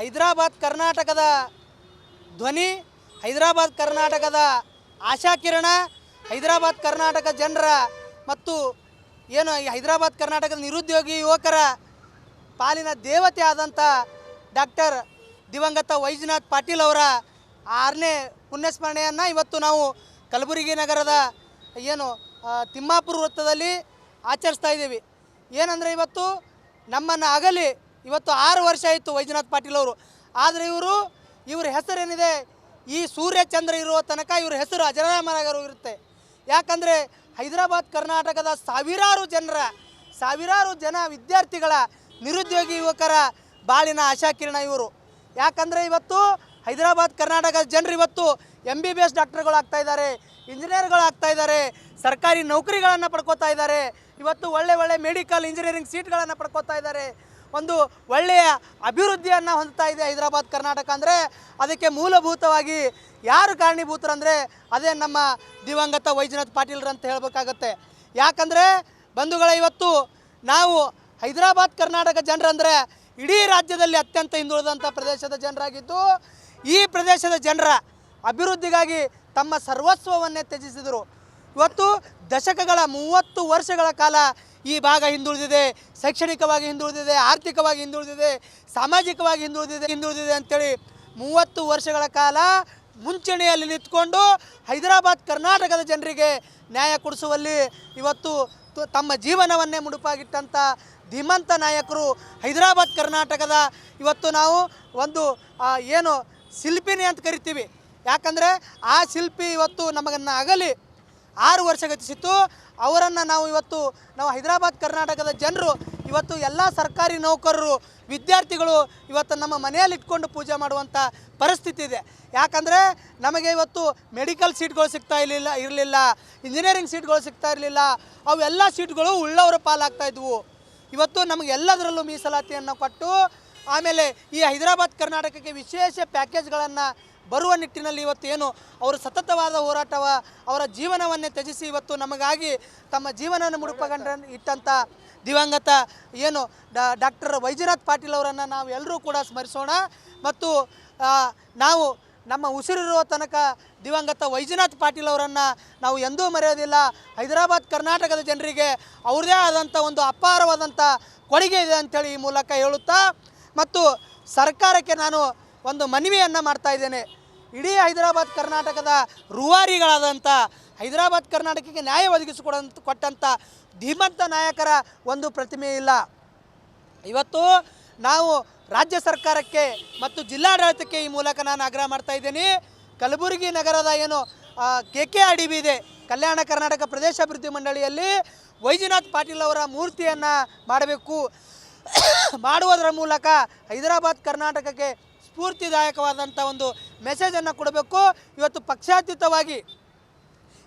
ಹೈದರಾಬಾದ್ ಕರ್ನಾಟಕದ ಧ್ವನಿ, ಹೈದರಾಬಾದ್ ಕರ್ನಾಟಕದ ಆಶಾಕಿರಣ, ಹೈದರಾಬಾದ್ ಕರ್ನಾಟಕ ಜನರ ಮತ್ತು ಏನು ಈ ಹೈದರಾಬಾದ್ ಕರ್ನಾಟಕದ ನಿರುದ್ಯೋಗಿ ಯುವಕರ ಪಾಲಿನ ದೇವತೆ ಆದಂಥ ಡಾಕ್ಟರ್ ದಿವಂಗತ ವೈಜನಾಥ್ ಪಾಟೀಲ್ ಅವರ ಆರನೇ ಪುಣ್ಯಸ್ಮರಣೆಯನ್ನು ಇವತ್ತು ನಾವು ಕಲಬುರಗಿ ನಗರದ ಏನು ತಿಮ್ಮಾಪುರ ವೃತ್ತದಲ್ಲಿ ಆಚರಿಸ್ತಾ ಇದ್ದೀವಿ. ಏನಂದರೆ ಇವತ್ತು ನಮ್ಮನ್ನು ಅಗಲಿ ಇವತ್ತು ಆರು ವರ್ಷ ಆಯಿತು ವೈದ್ಯನಾಥ್ ಪಾಟೀಲ್ ಅವರು. ಆದರೆ ಇವರು, ಇವ್ರ ಹೆಸರೇನಿದೆ? ಈ ಸೂರ್ಯ ಚಂದ್ರ ಇರುವ ತನಕ ಇವ್ರ ಹೆಸರು ಅಜರಾಮರಾಗರು ಇರುತ್ತೆ. ಯಾಕಂದರೆ ಹೈದರಾಬಾದ್ ಕರ್ನಾಟಕದ ಸಾವಿರಾರು ಜನರ, ಸಾವಿರಾರು ಜನ ವಿದ್ಯಾರ್ಥಿಗಳ ನಿರುದ್ಯೋಗಿ ಯುವಕರ ಬಾಳಿನ ಆಶಾಕಿರಣ ಇವರು. ಯಾಕಂದರೆ ಇವತ್ತು ಹೈದರಾಬಾದ್ ಕರ್ನಾಟಕದ ಜನರು ಇವತ್ತು ಎಂ ಬಿ ಬಿ ಎಸ್ ಡಾಕ್ಟರ್ಗಳು ಆಗ್ತಾ ಇದ್ದಾರೆ ಇಂಜಿನಿಯರ್ಗಳು ಆಗ್ತಾ ಇದ್ದಾರೆ, ಸರ್ಕಾರಿ ನೌಕರಿಗಳನ್ನು ಪಡ್ಕೋತಾ ಇದ್ದಾರೆ, ಇವತ್ತು ಒಳ್ಳೆ ಒಳ್ಳೆ ಮೆಡಿಕಲ್ ಇಂಜಿನಿಯರಿಂಗ್ ಸೀಟ್ಗಳನ್ನು ಪಡ್ಕೋತಾ ಇದ್ದಾರೆ. ಒಂದು ಒಳ್ಳೆಯ ಅಭಿವೃದ್ಧಿಯನ್ನು ಹೊಂದ್ತಾ ಇದೆ ಹೈದರಾಬಾದ್, ಕರ್ನಾಟಕ ಅಂದರೆ ಅದಕ್ಕೆ ಮೂಲಭೂತವಾಗಿ ಯಾರು ಕಾರಣೀಭೂತರಂದರೆ ಅದೇ ನಮ್ಮ ದಿವಂಗತ ವೈಜನಾಥ್ ಪಾಟೀಲ್ರಂತ ಹೇಳಬೇಕಾಗತ್ತೆ. ಯಾಕಂದರೆ ಬಂಧುಗಳ, ಇವತ್ತು ನಾವು ಹೈದರಾಬಾದ್, ಕರ್ನಾಟಕ ಜನರಂದರೆ ಇಡೀ ರಾಜ್ಯದಲ್ಲಿ ಅತ್ಯಂತ ಹಿಂದುಳಿದಂಥ ಪ್ರದೇಶದ ಜನರಾಗಿದ್ದು, ಈ ಪ್ರದೇಶದ ಜನರ ಅಭಿವೃದ್ಧಿಗಾಗಿ ತಮ್ಮ ಸರ್ವಸ್ವವನ್ನೇ ತ್ಯಜಿಸಿದರು. ಇವತ್ತು ದಶಕಗಳ ಮೂವತ್ತು ವರ್ಷಗಳ ಕಾಲ ಈ ಭಾಗ ಹಿಂದುಳಿದಿದೆ, ಶೈಕ್ಷಣಿಕವಾಗಿ ಹಿಂದುಳಿದಿದೆ, ಆರ್ಥಿಕವಾಗಿ ಹಿಂದುಳಿದಿದೆ, ಸಾಮಾಜಿಕವಾಗಿ ಹಿಂದುಳಿದಿದೆ ಹಿಂದುಳಿದಿದೆ ಅಂತೇಳಿ ಮೂವತ್ತು ವರ್ಷಗಳ ಕಾಲ ಮುಂಚೂಣಿಯಲ್ಲಿ ನಿಂತ್ಕೊಂಡು ಹೈದರಾಬಾದ್ ಕರ್ನಾಟಕದ ಜನರಿಗೆ ನ್ಯಾಯ ಕೊಡಿಸುವಲ್ಲಿ ಇವತ್ತು ತಮ್ಮ ಜೀವನವನ್ನೇ ಮುಡುಪಾಗಿಟ್ಟಂಥ ಧೀಮಂತ ನಾಯಕರು ಹೈದರಾಬಾದ್ ಕರ್ನಾಟಕದ ಇವತ್ತು ನಾವು ಒಂದು ಏನು ಶಿಲ್ಪಿನಿ ಅಂತ ಕರಿತೀವಿ. ಯಾಕಂದರೆ ಆ ಶಿಲ್ಪಿ ಇವತ್ತು ನಮಗನ್ನು ಅಗಲಿ. ಆರು ವರ್ಷ ಗತಿಸಿತ್ತು. ಅವರನ್ನು ನಾವು ಇವತ್ತು ನಾವು ಹೈದರಾಬಾದ್, ಕರ್ನಾಟಕದ ಜನರು ಇವತ್ತು ಎಲ್ಲ ಸರ್ಕಾರಿ ನೌಕರರು, ವಿದ್ಯಾರ್ಥಿಗಳು ಇವತ್ತು ನಮ್ಮ ಮನೆಯಲ್ಲಿ ಇಟ್ಕೊಂಡು ಪೂಜೆ ಮಾಡುವಂಥ ಪರಿಸ್ಥಿತಿ ಇದೆ. ಯಾಕಂದರೆ ನಮಗೆ ಇವತ್ತು ಮೆಡಿಕಲ್ ಸೀಟ್ಗಳು ಸಿಗ್ತಾ ಇರಲಿಲ್ಲ ಇರಲಿಲ್ಲ ಇಂಜಿನಿಯರಿಂಗ್ ಸೀಟ್ಗಳು ಸಿಗ್ತಾ ಇರಲಿಲ್ಲ. ಅವೆಲ್ಲ ಸೀಟ್ಗಳು ಉಳ್ಳವರ ಪಾಲಾಗ್ತಾ ಇದ್ವು. ಇವತ್ತು ನಮಗೆ ಎಲ್ಲದರಲ್ಲೂ ಮೀಸಲಾತಿಯನ್ನು ಕೊಟ್ಟು, ಆಮೇಲೆ ಈ ಹೈದರಾಬಾದ್, ಕರ್ನಾಟಕಕ್ಕೆ ವಿಶೇಷ ಪ್ಯಾಕೇಜ್ಗಳನ್ನು ಬರುವ ನಿಟ್ಟಿನಲ್ಲಿ ಇವತ್ತು ಏನು ಅವರು ಸತತವಾದ ಹೋರಾಟವ ಅವರ ಜೀವನವನ್ನೇ ತ್ಯಜಿಸಿ ಇವತ್ತು ನಮಗಾಗಿ ತಮ್ಮ ಜೀವನವನ್ನು ಮುಡುಪಗಂಡ್ರ ಇಟ್ಟಂಥ ದಿವಂಗತ ಏನು ಡಾಕ್ಟರ್ ವೈದ್ಯನಾಥ್ ಪಾಟೀಲ್ ಅವರನ್ನು ನಾವು ಎಲ್ಲರೂ ಕೂಡ ಸ್ಮರಿಸೋಣ. ಮತ್ತು ನಾವು ನಮ್ಮ ಉಸಿರಿರುವ ತನಕ ದಿವಂಗತ ವೈಜನಾಥ್ ಪಾಟೀಲ್ ಅವರನ್ನು ನಾವು ಎಂದೂ ಮರೆಯೋದಿಲ್ಲ. ಹೈದರಾಬಾದ್ ಕರ್ನಾಟಕದ ಜನರಿಗೆ ಅವ್ರದ್ದೇ ಆದಂಥ ಒಂದು ಅಪಾರವಾದಂಥ ಕೊಡುಗೆ ಇದೆ ಅಂಥೇಳಿ ಈ ಮೂಲಕ ಹೇಳುತ್ತಾ, ಮತ್ತು ಸರ್ಕಾರಕ್ಕೆ ನಾನು ಒಂದು ಮನವಿಯನ್ನು ಮಾಡ್ತಾ ಇದ್ದೇನೆ. ಇಡೀ ಹೈದರಾಬಾದ್ ಕರ್ನಾಟಕದ ರೂವಾರಿಗಳಾದಂಥ ಹೈದರಾಬಾದ್ ಕರ್ನಾಟಕಕ್ಕೆ ನ್ಯಾಯ ಒದಗಿಸಿಕೊಡಂತ ಕೊಟ್ಟಂಥ ಧೀಮಂತ ನಾಯಕರ ಒಂದು ಪ್ರತಿಮೆ ಇಲ್ಲ. ಇವತ್ತು ನಾವು ರಾಜ್ಯ ಸರ್ಕಾರಕ್ಕೆ ಮತ್ತು ಜಿಲ್ಲಾಡಳಿತಕ್ಕೆ ಈ ಮೂಲಕ ನಾನು ಆಗ್ರಹ ಮಾಡ್ತಾ ಇದ್ದೀನಿ. ಕಲಬುರಗಿ ನಗರದ ಏನು K K R D B ಇದೆ, ಕಲ್ಯಾಣ ಕರ್ನಾಟಕ ಪ್ರದೇಶ ಅಭಿವೃದ್ಧಿ ಮಂಡಳಿಯಲ್ಲಿ ವೈಜಿನಾಥ್ ಪಾಟೀಲ್ ಅವರ ಮೂರ್ತಿಯನ್ನು ಮಾಡಬೇಕು. ಮಾಡುವುದರ ಮೂಲಕ ಹೈದರಾಬಾದ್ ಕರ್ನಾಟಕಕ್ಕೆ ಸ್ಫೂರ್ತಿದಾಯಕವಾದಂಥ ಒಂದು ಮೆಸೇಜನ್ನು ಕೊಡಬೇಕು. ಇವತ್ತು ಪಕ್ಷಾತೀತವಾಗಿ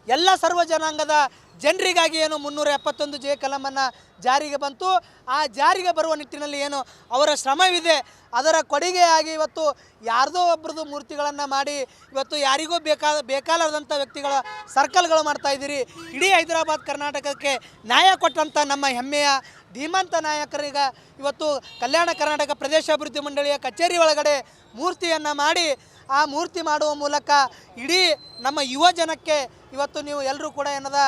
ಎಲ್ಲ ಸರ್ವ ಜನಾಂಗದ ಜನರಿಗಾಗಿ ಏನು ಮುನ್ನೂರ ಎಪ್ಪತ್ತೊಂದು ಜೆ ಕಲಮನ್ನು ಜಾರಿಗೆ ಬಂತು. ಆ ಜಾರಿಗೆ ಬರುವ ನಿಟ್ಟಿನಲ್ಲಿ ಏನು ಅವರ ಶ್ರಮವಿದೆ. ಅದರ ಕೊಡುಗೆಯಾಗಿ ಇವತ್ತು ಯಾರ್ದೋ ಒಬ್ಬರದು ಮೂರ್ತಿಗಳನ್ನು ಮಾಡಿ ಇವತ್ತು ಯಾರಿಗೂ ಬೇಕಾದ ಬೇಕಾಲಾರದಂಥ ವ್ಯಕ್ತಿಗಳ ಸರ್ಕಲ್ಗಳು ಮಾಡ್ತಾ ಇದ್ದೀರಿ. ಇಡೀ ಹೈದರಾಬಾದ್ ಕರ್ನಾಟಕಕ್ಕೆ ನ್ಯಾಯ ಕೊಟ್ಟಂಥ ನಮ್ಮ ಹೆಮ್ಮೆಯ ಧೀಮಂತ ನಾಯಕರಿಗ ಇವತ್ತು ಕಲ್ಯಾಣ ಕರ್ನಾಟಕ ಪ್ರದೇಶ ಅಭಿವೃದ್ಧಿ ಮಂಡಳಿಯ ಕಚೇರಿ ಒಳಗಡೆ ಮೂರ್ತಿಯನ್ನು ಮಾಡಿ ಆ ಮೂರ್ತಿ ಮಾಡುವ ಮೂಲಕ ಇಡೀ ನಮ್ಮ ಯುವ ಜನಕ್ಕೆ ಇವತ್ತು ನೀವು ಎಲ್ಲರೂ ಕೂಡ ಏನದ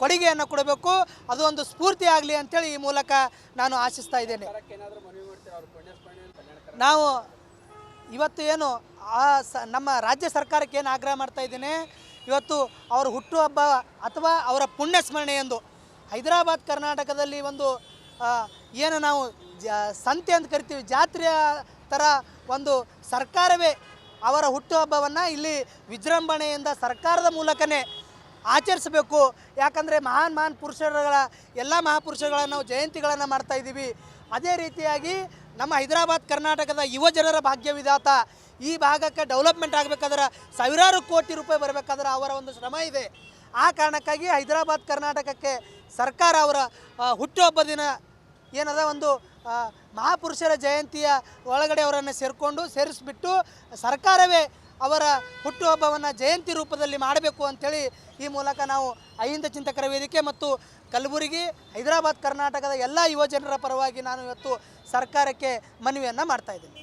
ಕೊಡುಗೆಯನ್ನು ಕೊಡಬೇಕು. ಅದು ಒಂದು ಸ್ಫೂರ್ತಿ ಆಗಲಿ ಅಂತೇಳಿ ಈ ಮೂಲಕ ನಾನು ಆಶಿಸ್ತಾ ಇದ್ದೇನೆ. ನಾವು ಇವತ್ತು ಏನು, ಆ ಸ, ನಮ್ಮ ರಾಜ್ಯ ಸರ್ಕಾರಕ್ಕೆ ಏನು ಆಗ್ರಹ ಮಾಡ್ತಾ ಇದ್ದೇನೆ, ಇವತ್ತು ಅವರ ಹುಟ್ಟುಹಬ್ಬ ಅಥವಾ ಅವರ ಪುಣ್ಯ ಸ್ಮರಣೆ ಎಂದು. ಹೈದರಾಬಾದ್ ಕರ್ನಾಟಕದಲ್ಲಿ ಒಂದು ಏನು ನಾವು ಜ, ಸಂತೆ ಅಂತ ಕರಿತೀವಿ, ಜಾತ್ರೆಯ ಥರ ಒಂದು ಸರ್ಕಾರವೇ ಅವರ ಹುಟ್ಟುಹಬ್ಬವನ್ನು ಇಲ್ಲಿ ವಿಜೃಂಭಣೆಯಿಂದ ಸರ್ಕಾರದ ಮೂಲಕನೇ ಆಚರಿಸಬೇಕು. ಯಾಕಂದರೆ ಮಹಾನ್ ಮಹಾನ್ ಪುರುಷರುಗಳ, ಎಲ್ಲ ಮಹಾಪುರುಷರನ್ನ ನಾವು ಜಯಂತಿಗಳನ್ನು ಮಾಡ್ತಾ ಇದ್ದೀವಿ. ಅದೇ ರೀತಿಯಾಗಿ ನಮ್ಮ ಹೈದರಾಬಾದ್ ಕರ್ನಾಟಕದ ಯುವ ಜನರ ಭಾಗ್ಯವಿದಾತ ಈ ಭಾಗಕ್ಕೆ ಡೆವಲಪ್ಮೆಂಟ್ ಆಗಬೇಕಾದ್ರೆ ಸಾವಿರಾರು ಕೋಟಿ ರೂಪಾಯಿ ಬರಬೇಕಾದ್ರೆ ಅವರ ಒಂದು ಶ್ರಮ ಇದೆ. ಆ ಕಾರಣಕ್ಕಾಗಿ ಹೈದರಾಬಾದ್ ಕರ್ನಾಟಕಕ್ಕೆ ಸರ್ಕಾರ ಅವರ ಹುಟ್ಟುಹಬ್ಬ ದಿನ ಏನದ ಒಂದು ಮಹಾಪುರುಷರ ಜಯಂತಿಯ ಒಳಗಡೆ ಅವರನ್ನು ಸೇರಿಕೊಂಡು, ಸೇರಿಸ್ಬಿಟ್ಟು ಸರ್ಕಾರವೇ ಅವರ ಹುಟ್ಟುಹಬ್ಬವನ್ನು ಜಯಂತಿ ರೂಪದಲ್ಲಿ ಮಾಡಬೇಕು ಅಂಥೇಳಿ ಈ ಮೂಲಕ ನಾವು ಅಹಿಂದ ಚಿಂತಕರ ವೇದಿಕೆ ಮತ್ತು ಕಲಬುರಗಿ, ಹೈದರಾಬಾದ್, ಕರ್ನಾಟಕದ ಎಲ್ಲ ಯುವಜನರ ಪರವಾಗಿ ನಾನು ಇವತ್ತು ಸರ್ಕಾರಕ್ಕೆ ಮನವಿಯನ್ನು ಮಾಡ್ತಾ ಇದ್ದೀನಿ.